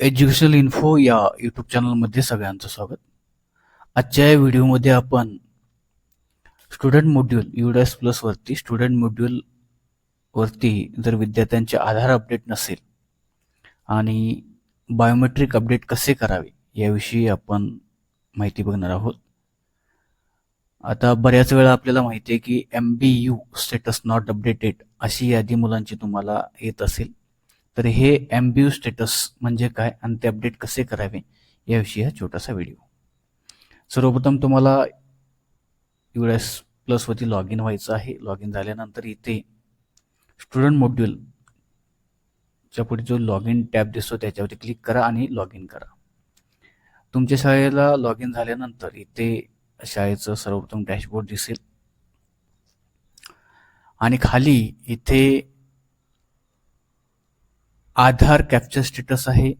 Educational info या YouTube चॅनलमध्ये सगळ्यांचं स्वागत. आजच्या या व्हिडिओमध्ये आपण स्टुडंट मॉड्यूल एस प्लसवरती स्टुडंट मॉड्यूलवरती जर विद्यार्थ्यांचे आधार अपडेट नसेल आणि बायोमेट्रिक अपडेट कसे करावे याविषयी आपण माहिती बघणार आहोत. आता बऱ्याच वेळा आपल्याला माहिती आहे की M B U status not updated अशी यादी मुलांची तुम्हाला येत असेल. तर हे ॲम्ब्यू स्टेटस म्हणजे काय आणि ते अपडेट कसे करावे याविषयी हा छोटासा व्हिडिओ सर्वप्रथम तुम्हाला यू एस प्लसवरती लॉग इन व्हायचं आहे. लॉग इन झाल्यानंतर इथे स्टुडंट मॉड्यूल च्या पुढे जो लॉग इन टॅब दिसतो त्याच्यावरती क्लिक करा आणि लॉग इन करा. तुमच्या शाळेला लॉग इन झाल्यानंतर इथे शाळेचं सर्वप्रथम डॅशबोर्ड दिसेल. आणि खाली इथे आधार कॅप्चर स्टेटस आहे.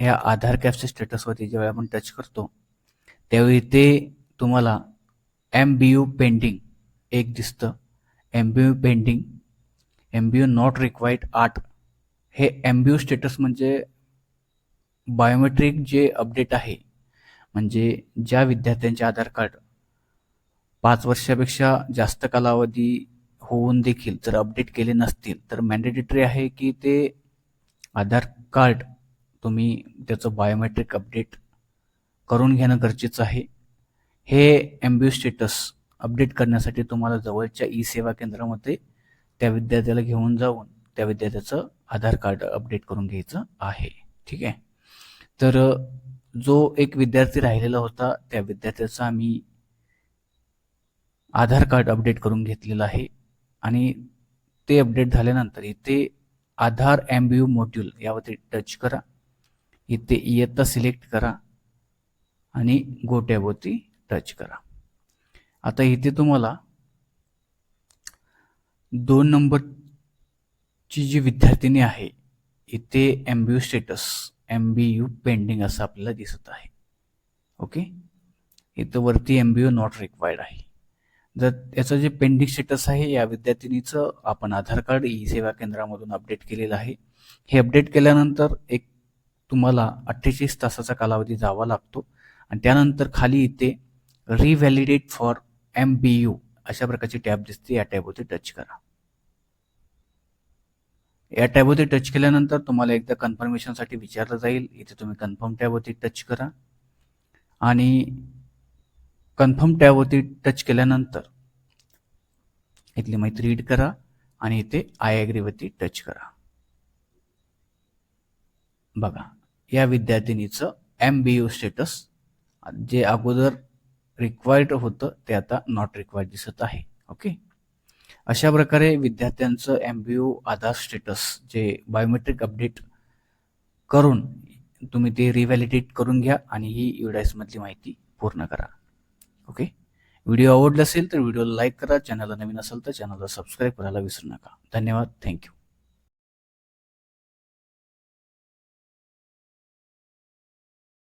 या आधार कॅप्चर स्टेटसवरती जेव्हा आपण टच करतो त्यावेळी ते तुम्हाला एम बी यू पेंडिंग एक दिसतं. M B U pending M B U not required आठ. हे एम बी यू स्टेटस म्हणजे बायोमेट्रिक जे अपडेट आहे म्हणजे ज्या विद्यार्थ्यांचे आधार कार्ड पाच वर्षापेक्षा जास्त कालावधी होऊन देखील जर अपडेट केले नसतील तर मॅन्डेटरी आहे की ते आधार कार्ड तुम्ही त्याचं बायोमेट्रिक अपडेट करून घेणं गरजेचं आहे. हे एम बी स्टेटस अपडेट करण्यासाठी तुम्हाला जवळच्या ई सेवा केंद्रामध्ये त्या विद्यार्थ्याला घेऊन जाऊन त्या विद्यार्थ्याचं आधार कार्ड अपडेट करून घ्यायचं आहे. ठीक आहे? तर जो एक विद्यार्थी राहिलेला होता त्या विद्यार्थ्याचा आम्ही आधार कार्ड अपडेट करून घेतलेलं आहे. आणि ते अपडेट झाल्यानंतर इथे Aadhaar M B U module यावरती टच करा. इथे इयत्ता सिलेक्ट करा आणि गो टॅबवरती टच करा. आता इथे तुम्हाला दोन नंबरची जी विद्यार्थिनी आहे इथे M B U status M B U pending असं आपल्याला दिसत आहे. ओके इथं वरती M B U not required आहे. जर याचं जे पेंडिंग स्टेटस आहे या विद्यार्थिनीचं आपण आधार कार्ड ई सेवा केंद्रामधून अपडेट केलेलं आहे. हे अपडेट केल्यानंतर एक तुम्हाला अठ्ठेचाळीस तासाचा कालावधी जावा लागतो. आणि त्यानंतर खाली इथे revalidate for M B U अशा प्रकारची टॅब दिसते. या टॅबवरती टच करा. या टॅबवरती टच केल्यानंतर तुम्हाला एकदा कन्फर्मेशनसाठी विचारलं जाईल. इथे तुम्ही कन्फर्म टॅबवरती टच करा. आणि कन्फर्म टॅबवरती टच केल्यानंतर इथली माहिती रीड करा आणि इथे आय ॲग्रीवरती टच करा. बघा या विद्यार्थिनीचं एम बी यू स्टेटस जे अगोदर रिक्वायर्ड होतं ते आता नॉट रिक्वायर्ड दिसत आहे. ओके अशा प्रकारे विद्यार्थ्यांचं M B U Aadhaar status जे बायोमेट्रिक अपडेट करून तुम्ही ते रिव्हॅलिडेट करून घ्या आणि ही युडायसमधली माहिती पूर्ण करा. ओके? व्हिडिओ आवडला असेल तर व्हिडिओला लाईक करा. चॅनलला नवीन असेल तर चॅनलला सबस्क्राईब करायला विसरू नका. धन्यवाद. थँक्यू.